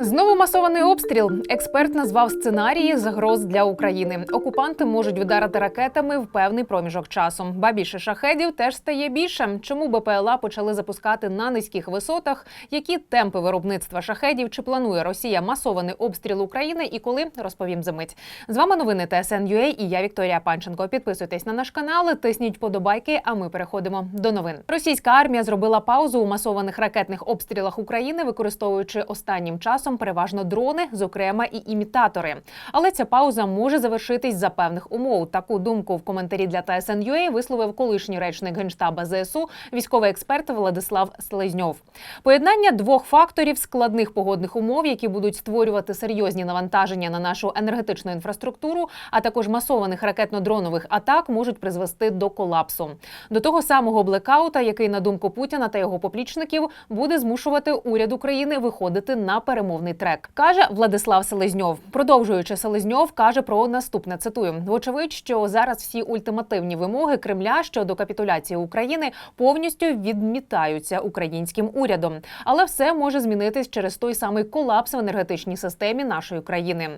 Знову масований обстріл. Експерт назвав сценарії загроз для України. Окупанти можуть вдарити ракетами в певний проміжок часу. Ба більше шахедів теж стає більше. Чому БПЛА почали запускати на низьких висотах? Які темпи виробництва шахедів? Чи планує Росія масований обстріл України? І коли розповім за мить. З вами новини ТСН.UA і я Вікторія Панченко. Підписуйтесь на наш канал, тисніть подобайки. А ми переходимо до новин. Російська армія зробила паузу у масованих ракетних обстрілах України, використовуючи останнім часом переважно дрони, зокрема і імітатори. Але ця пауза може завершитись за певних умов. Таку думку в коментарі для TSN.UA висловив колишній речник генштаба ЗСУ, військовий експерт Владислав Слезньов. Поєднання двох факторів складних погодних умов, які будуть створювати серйозні навантаження на нашу енергетичну інфраструктуру, а також масованих ракетно-дронових атак, можуть призвести до колапсу. До того самого блекаута, який на думку Путіна та його поплічників буде змушувати уряд України виходити на перемовний трек, каже Владислав Селезньов. Продовжуючи Селезньов, каже про наступне. Цитую: вочевидь, що зараз всі ультимативні вимоги Кремля щодо капітуляції України повністю відмітаються українським урядом, але все може змінитись через той самий колапс в енергетичній системі нашої країни.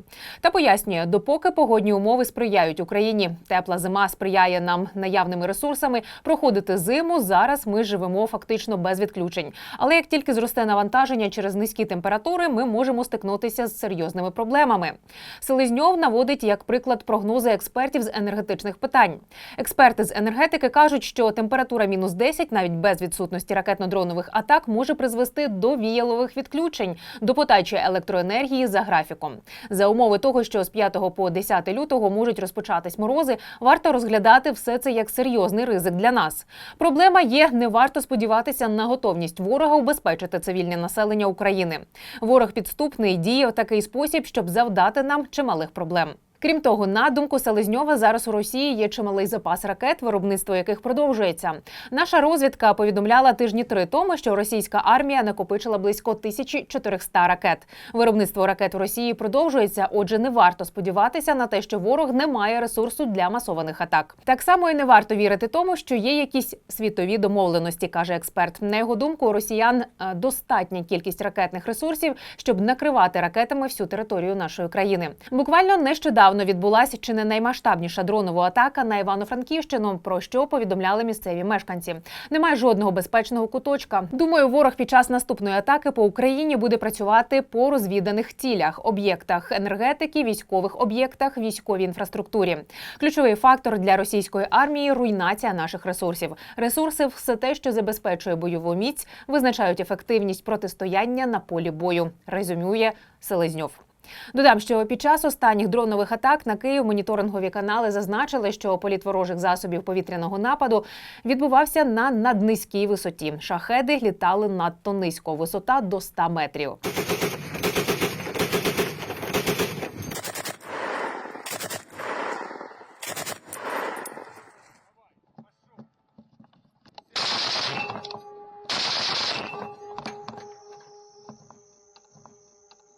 Та пояснює, допоки погодні умови сприяють Україні, тепла зима сприяє нам наявними ресурсами проходити зиму. Зараз ми живемо фактично без відключень. Але як тільки зросте навантаження через низькі температури, ми можемо стикнутися з серйозними проблемами. Селезньов наводить як приклад прогнози експертів з енергетичних питань. Експерти з енергетики кажуть, що температура мінус 10 навіть без відсутності ракетно-дронових атак може призвести до віялових відключень, до подачі електроенергії за графіком. За умови того, що з 5 по 10 лютого можуть розпочатись морози, варто розглядати все це як серйозний ризик для нас. Проблема є: не варто сподіватися на готовність ворога убезпечити цивільне населення України. Ворог підступний діє в такий спосіб, щоб завдати нам чималих проблем. Крім того, на думку Селезньова, зараз у Росії є чималий запас ракет, виробництво яких продовжується. Наша розвідка повідомляла тижні три тому, що російська армія накопичила близько 1400 ракет. Виробництво ракет у Росії продовжується. Отже, не варто сподіватися на те, що ворог не має ресурсу для масованих атак. Так само і не варто вірити тому, що є якісь світові домовленості, каже експерт. На його думку, у росіян е, достатня кількість ракетних ресурсів, щоб накривати ракетами всю територію нашої країни. Буквально нещодавно відбулася чи не наймасштабніша дронова атака на Івано-Франківщину, про що повідомляли місцеві мешканці. Немає жодного безпечного куточка. Думаю, ворог під час наступної атаки по Україні буде працювати по розвіданих цілях, об'єктах енергетики, військових об'єктах, військовій інфраструктурі. Ключовий фактор для російської армії руйнація наших ресурсів. Ресурси все те, що забезпечує бойову міць, визначають ефективність протистояння на полі бою. Резюмує Селезньов. Додам, що під час останніх дронових атак на Київ моніторингові канали зазначили, що політ ворожих засобів повітряного нападу відбувався на наднизькій висоті. Шахеди літали надто низько, висота до 100 метрів.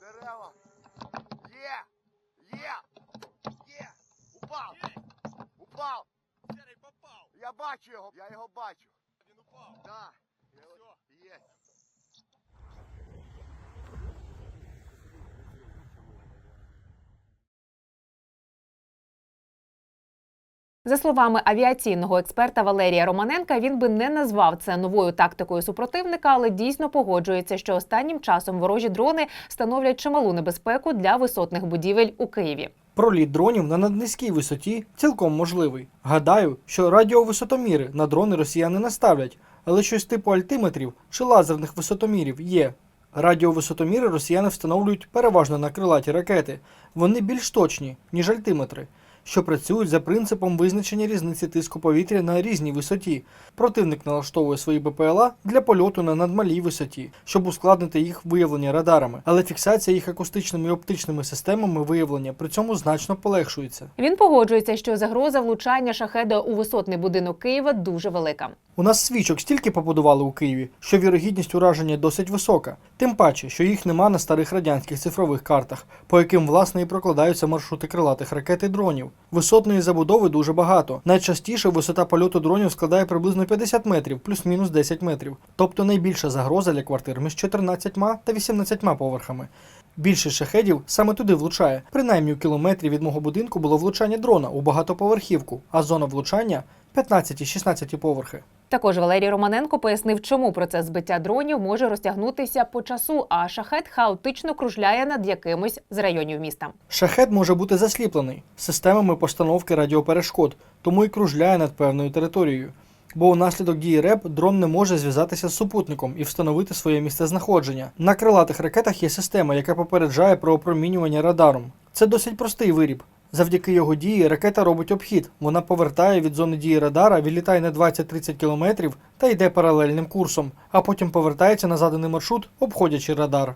Дерева. Є! Є! Є! Упав! Упав! Серий попав! Я бачу його! Я його бачу! Він упав! Да. Я його- Є! За словами авіаційного експерта Валерія Романенка, він би не назвав це новою тактикою супротивника, але дійсно погоджується, що останнім часом ворожі дрони становлять чималу небезпеку для висотних будівель у Києві. Проліт дронів на наднизькій висоті цілком можливий. Гадаю, що радіовисотоміри на дрони росіяни не ставлять, але щось типу альтиметрів чи лазерних висотомірів є. Радіовисотоміри росіяни встановлюють переважно на крилаті ракети. Вони більш точні, ніж альтиметри, що працюють за принципом визначення різниці тиску повітря на різній висоті. Противник налаштовує свої БПЛА для польоту на надмалій висоті, щоб ускладнити їх виявлення радарами, але фіксація їх акустичними і оптичними системами виявлення при цьому значно полегшується. Він погоджується, що загроза влучання шахеда у висотний будинок Києва дуже велика. У нас свічок стільки побудували у Києві, що вірогідність ураження досить висока. Тим паче, що їх нема на старих радянських цифрових картах, по яким власне і прокладаються маршрути крилатих ракет і дронів. Висотної забудови дуже багато. Найчастіше висота польоту дронів складає приблизно 50 метрів, плюс-мінус 10 метрів. Тобто найбільша загроза для квартир між 14 та 18 поверхами. Більшість шахедів саме туди влучає. Принаймні у кілометрі від мого будинку було влучання дрона у багатоповерхівку, а зона влучання 15-16 поверхи. Також Валерій Романенко пояснив, чому процес збиття дронів може розтягнутися по часу, а шахет хаотично кружляє над якимось з районів міста. Шахет може бути засліплений системами постановки радіоперешкод, тому і кружляє над певною територією. Бо унаслідок дії РЕП дрон не може зв'язатися з супутником і встановити своє місцезнаходження. На крилатих ракетах є система, яка попереджає про опромінювання радаром. Це досить простий виріб. Завдяки його дії ракета робить обхід. Вона повертає від зони дії радара, відлітає на 20-30 кілометрів та йде паралельним курсом, а потім повертається на заданий маршрут, обходячи радар.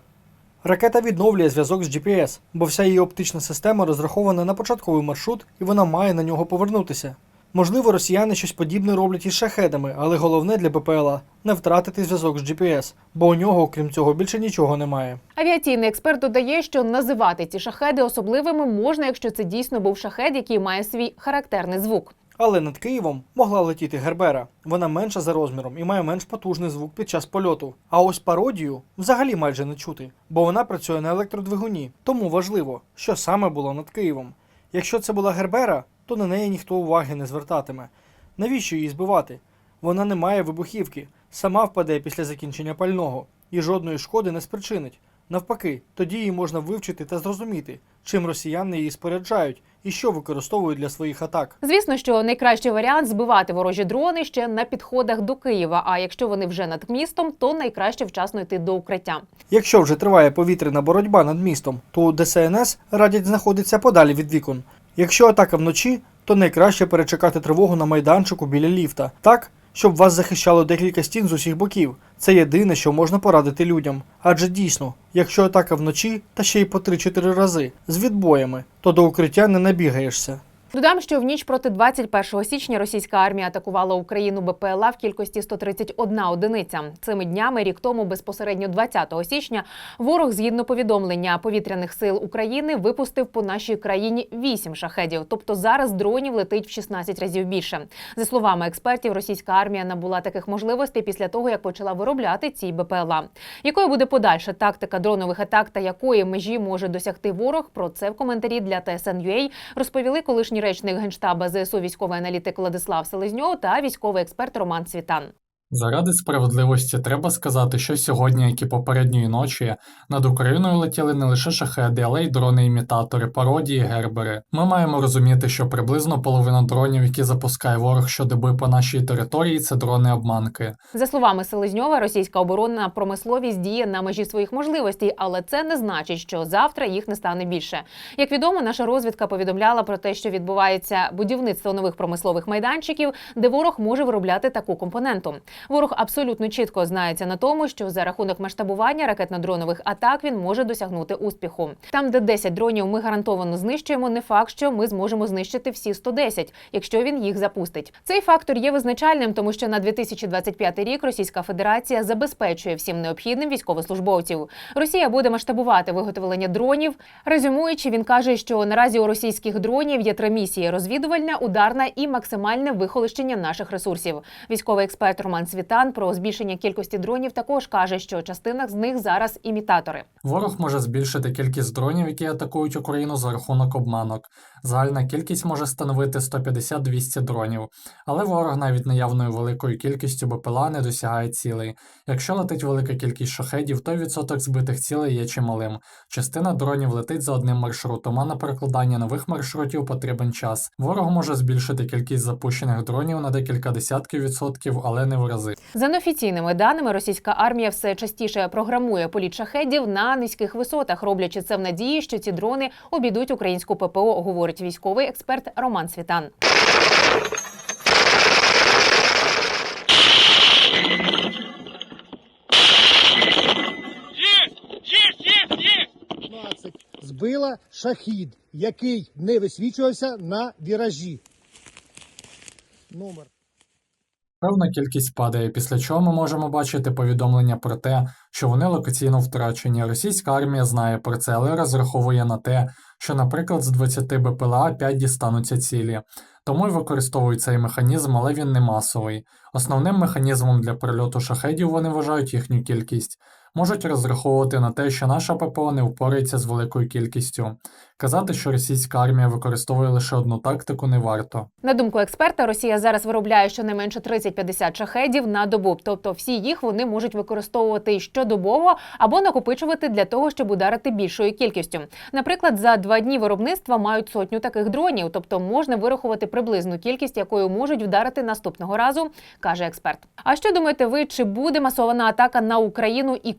Ракета відновлює зв'язок з GPS, бо вся її оптична система розрахована на початковий маршрут і вона має на нього повернутися. Можливо, росіяни щось подібне роблять із шахедами, але головне для БПЛА не втратити зв'язок з GPS, бо у нього, окрім цього, більше нічого немає. Авіаційний експерт додає, що називати ці шахеди особливими можна, якщо це дійсно був шахед, який має свій характерний звук. Але над Києвом могла летіти Гербера. Вона менша за розміром і має менш потужний звук під час польоту. А ось пародію взагалі майже не чути, бо вона працює на електродвигуні. Тому важливо, що саме було над Києвом. Якщо це була Гербера, то на неї ніхто уваги не звертатиме. Навіщо її збивати? Вона не має вибухівки, сама впаде після закінчення пального і жодної шкоди не спричинить. Навпаки, тоді її можна вивчити та зрозуміти, чим росіяни її споряджають і що використовують для своїх атак. Звісно, що найкращий варіант збивати ворожі дрони ще на підходах до Києва. А якщо вони вже над містом, то найкраще вчасно йти до укриття. Якщо вже триває повітряна боротьба над містом, то ДСНС радять знаходитися подалі від вікон. Якщо атака вночі, то найкраще перечекати тривогу на майданчику біля ліфта, так, щоб вас захищало декілька стін з усіх боків. Це єдине, що можна порадити людям. Адже дійсно, якщо атака вночі, та ще й по 3-4 рази з відбоями, то до укриття не набігаєшся. Додам, що в ніч проти 21 січня російська армія атакувала Україну БПЛА в кількості 131 одиниця. Цими днями, рік тому, безпосередньо 20 січня, ворог, згідно повідомлення повітряних сил України, випустив по нашій країні 8 шахедів. Тобто зараз дронів летить в 16 разів більше. За словами експертів, російська армія набула таких можливостей після того, як почала виробляти ці БПЛА. Якою буде подальша тактика дронових атак та якої межі може досягти ворог? Про це в коментарі для TSN.ua розповіли колишній речник генштаба ЗСУ військовий аналітик Владислав Селезньов та військовий експерт Роман Цвітан. Заради справедливості треба сказати, що сьогодні, як і попередньої ночі, над Україною летіли не лише шахеди, але й дрони-імітатори, пародії, гербери. Ми маємо розуміти, що приблизно половина дронів, які запускає ворог щодоби по нашій території, це дрони-обманки. За словами Селезньова, російська оборонна промисловість діє на межі своїх можливостей, але це не значить, що завтра їх не стане більше. Як відомо, наша розвідка повідомляла про те, що відбувається будівництво нових промислових майданчиків, де ворог може виробляти таку компоненту. Ворог абсолютно чітко знається на тому, що за рахунок масштабування ракетно-дронових атак він може досягнути успіху. Там, де 10 дронів ми гарантовано знищуємо, не факт, що ми зможемо знищити всі 110, якщо він їх запустить. Цей фактор є визначальним, тому що на 2025 рік Російська Федерація забезпечує всім необхідним військовослужбовців. Росія буде масштабувати виготовлення дронів. Резюмуючи, він каже, що наразі у російських дронів є три місії: розвідувальна, ударна і максимальне вихолощення наших ресурсів. Військовий експерт Роман Світан про збільшення кількості дронів також каже, що частина з них зараз імітатори. Ворог може збільшити кількість дронів, які атакують Україну за рахунок обманок. Загальна кількість може становити 150-200 дронів, але ворог навіть наявною великою кількістю БПЛА не досягає цілей. Якщо летить велика кількість шахедів, то відсоток збитих цілей є чималим. Частина дронів летить за одним маршрутом, а на перекладання нових маршрутів потрібен час. Ворог може збільшити кількість запущених дронів на декілька десятків відсотків, але не в рази. За неофіційними даними, російська армія все частіше програмує політ шахедів на низьких висотах, роблячи це в надії, що ці дрони обійдуть українську ППО, говорить військовий експерт Роман Світан. Есть! Есть! Есть! Есть! 15 збила шахід, який не висвічувався на віражі. Номер. Певна кількість падає, після чого ми можемо бачити повідомлення про те, що вони локаційно втрачені. Російська армія знає про це, але розраховує на те, що, наприклад, з 20 БПЛА 5 дістануться цілі. Тому й використовують цей механізм, але він не масовий. Основним механізмом для прильоту шахедів вони вважають їхню кількість. Можуть розраховувати на те, що наша ППО не впорається з великою кількістю. Казати, що російська армія використовує лише одну тактику, не варто. На думку експерта, Росія зараз виробляє щонайменше 30-50 шахедів на добу. Тобто, всі їх вони можуть використовувати щодобово або накопичувати для того, щоб ударити більшою кількістю. Наприклад, за два дні виробництва мають сотню таких дронів, тобто можна вирахувати приблизну кількість, якою можуть вдарити наступного разу, каже експерт. А що думаєте ви? Чи буде масована атака на Україну і